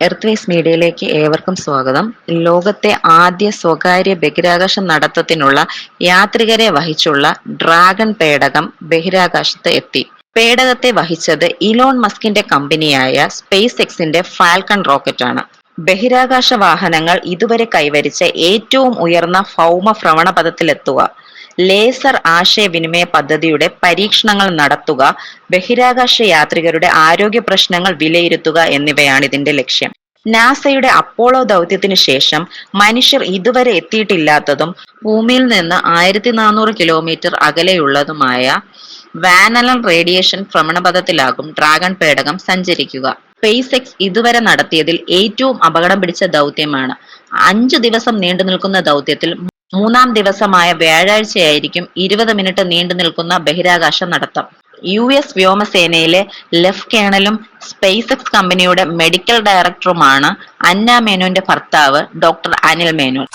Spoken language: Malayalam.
എർത്ത്വേസ് മീഡിയയിലേക്ക് ഏവർക്കും സ്വാഗതം. ലോകത്തെ ആദ്യ സ്വകാര്യ ബഹിരാകാശ നടത്തത്തിനുള്ള യാത്രികരെ വഹിച്ചുള്ള ഡ്രാഗൺ പേടകം ബഹിരാകാശത്ത് എത്തി. പേടകത്തെ വഹിച്ചത് ഇലോൺ മസ്കിന്റെ കമ്പനിയായ സ്പേസ് എക്സിന്റെ ഫാൽക്കൺ റോക്കറ്റാണ്. ബഹിരാകാശ വാഹനങ്ങൾ ഇതുവരെ കൈവരിച്ച ഏറ്റവും ഉയർന്ന ഭൗമ ഭ്രമണപഥത്തിലെത്തുക ലേസർ ആശയവിനിമയ പദ്ധതിയുടെ പരീക്ഷണങ്ങൾ നടത്തുക ബഹിരാകാശ യാത്രികരുടെ ആരോഗ്യ പ്രശ്നങ്ങൾ വിലയിരുത്തുക എന്നിവയാണ് ഇതിന്റെ ലക്ഷ്യം. നാസയുടെ അപ്പോളോ ദൗത്യത്തിന് ശേഷം മനുഷ്യർ ഇതുവരെ എത്തിയിട്ടില്ലാത്തതും ഭൂമിയിൽ നിന്ന് ആയിരത്തി കിലോമീറ്റർ അകലെയുള്ളതുമായ വാനലൻ റേഡിയേഷൻ ഭ്രമണപഥത്തിലാകും ഡ്രാഗൺ പേടകം സഞ്ചരിക്കുക. സ്പേസ് എക്സ് ഇതുവരെ നടത്തിയതിൽ ഏറ്റവും അപകടം പിടിച്ച ദൗത്യമാണ്. അഞ്ചു ദിവസം നീണ്ടു നിൽക്കുന്ന ദൗത്യത്തിൽ മൂന്നാം ദിവസമായ വ്യാഴാഴ്ചയായിരിക്കും ഇരുപത് മിനിറ്റ് നീണ്ടു നിൽക്കുന്ന ബഹിരാകാശ നടത്തം. യു എസ് വ്യോമസേനയിലെ ലെഫ് കേണലും സ്പേസ് എക്സ് കമ്പനിയുടെ മെഡിക്കൽ ഡയറക്ടറുമാണ് അന്ന മേനോന്റെ ഭർത്താവ് ഡോക്ടർ അനിൽ മേനോൻ.